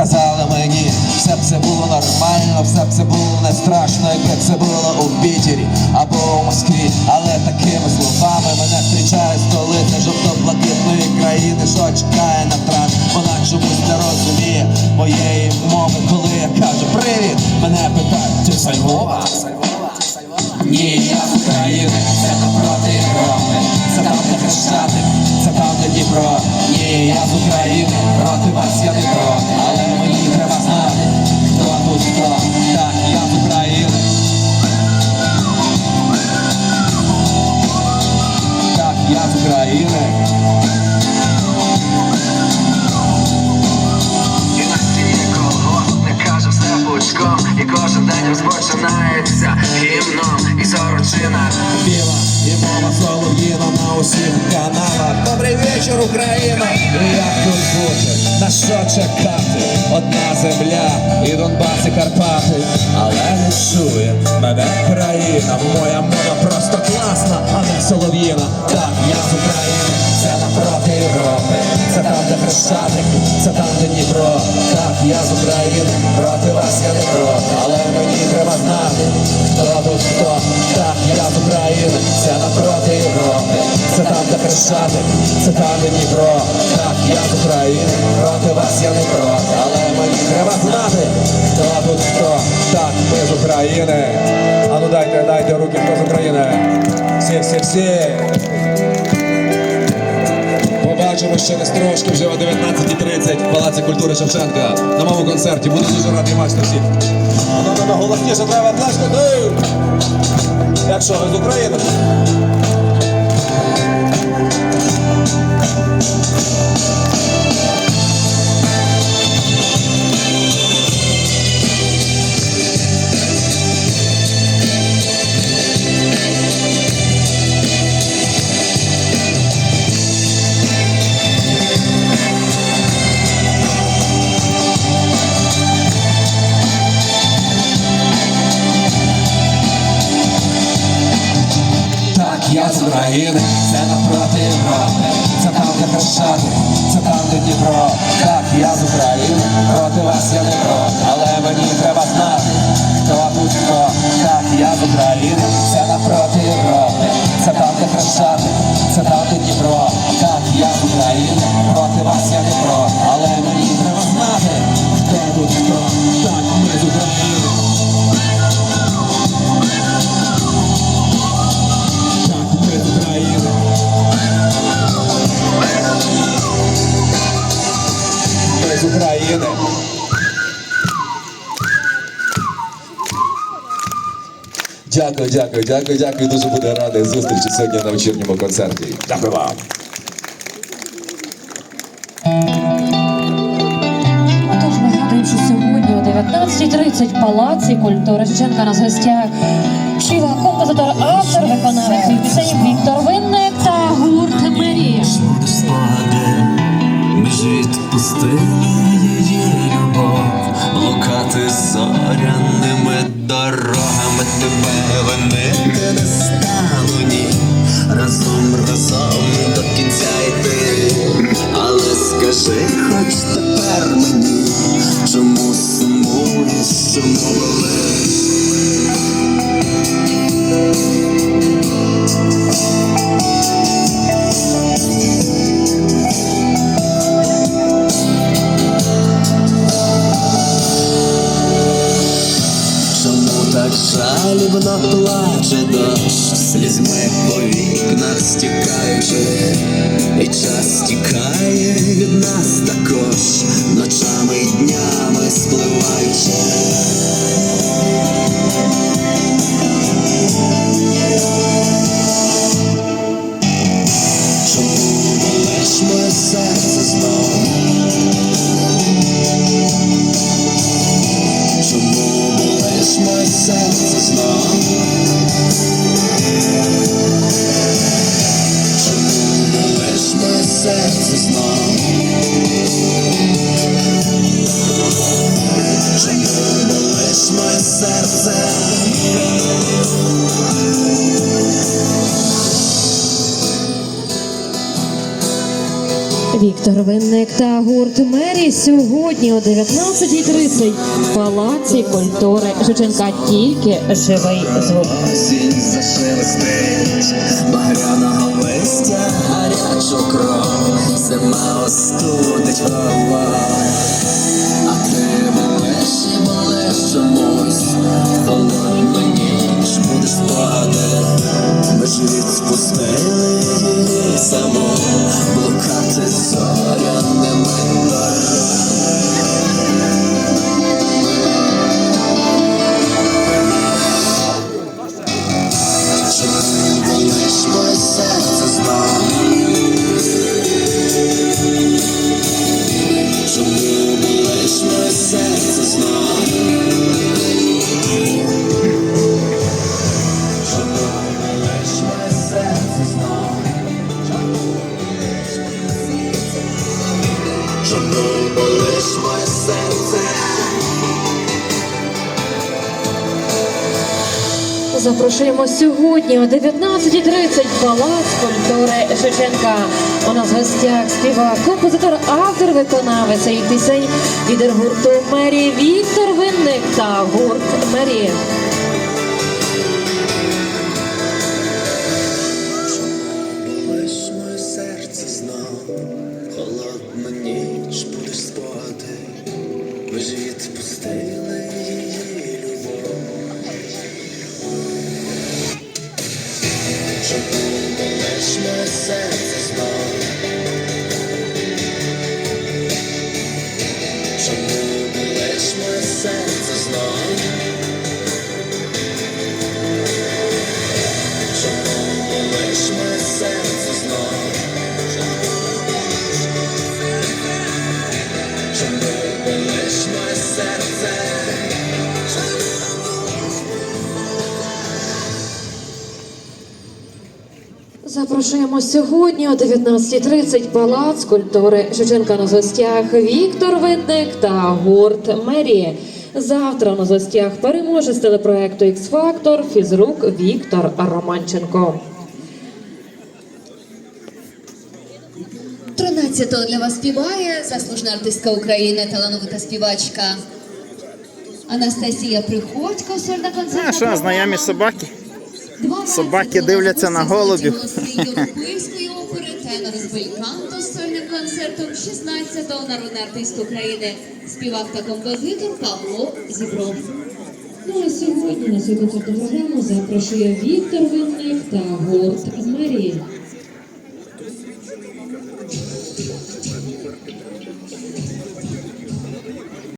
казали мені, все б це було нормально, все б це було не страшно, якби це було у Пітері або у Москві. Але такими словами мене зустрічає столиця жовто-блакитної країни, що чекає на транс, Вона чомусь не розуміє моєї мови, коли я кажу привіт, мене питають, ти Львова? Розпочинається гімном і сорочина Біла і мова солов'їна на усіх каналах. Добрий вечір, Україна! Як тут бути? На що чекати? Одна земля і Донбас і Карпати. Але не чує мене країна. Моя мова просто класна, а не солов'їна. Так, я з України, це напроти Європи. Це там, де Хрещатик, це там, де Дніпро. Я з України, проти вас я не проти. Але мені треба знати, хто тут хто. Так, я з України, це напроти Європи. Це там, де Хрещатик, це там, де Дніпро. Так, я з України, проти вас я не проти. Але мені треба знати, хто тут хто. Так, ми з України. А ну дайте, дайте руки, хто з України. Всі, всі, всі. Побачимо раз трошки вже о 19.30 в Палаці культури Шевченка на моєму концерті. Буду дуже радий бачити всіх. Ну, ну, голосніше треба плескати. Як що, ви з України? Thank я з України, це напроти Європи, це там, де Хрещати, це там, де Дніпро. Так, я з України, проти вас я не проти, але мені треба знати, Дякую, дякую, дякую, дякую. Дуже буду радий зустрічі сьогодні на вечірньому концерті. Дякую вам. Отож, нагадую, що сьогодні о 19.30 Палаці культури Шевченка нас гостях співак, композитор, автор, виконавець пісень Віктор Винник та гурт Мерія. Всюди спогади, між тебе винити не стану ні. Разом, разом до кінця йти, але скажи хоч тепер мені, чому сумуєш, чому болиш? Слізьми по вікнах стікаючи, і час тікає Віктор Винник та гурт Мері сьогодні о 19.30 в Палаці культури Шевченка. Тільки живий звук. Багряного листя гарячу кров, зима остудить голова, а ти болеш і болеш чомусь, холодну ніч будеш спати, ми живіт Запрошуємо сьогодні о 19.30 Палац культури Шевченка. У нас в гостях співак, композитор, автор, виконавець і пісень лідер гурту Мері Віктор Винник та гурт Мері. Холодна ніч будеш спати, ми ж відпустили її любов. Чому болиш моє серце знов? Чому болиш моє серце знов? Запрошуємо сьогодні о 19.30 Палац культури Шевченка на гостях Віктор Винник та гурт Мері. Завтра на гостях переможець телепроекту X-Factor фізрук Віктор Романченко. 13-го для вас співає заслужена артистка України, талановита співачка Анастасія Приходько, сольна концертна А що, знайомі собаки? Собаки дивляться на голубів. Європейської опери, тенор з бельканто з сольним концертом 16-го народний артист України, співак та композитор Павло Зібров. Ну а сьогодні на свою концертну програму запрошує Віктор Винник та гурт Мері.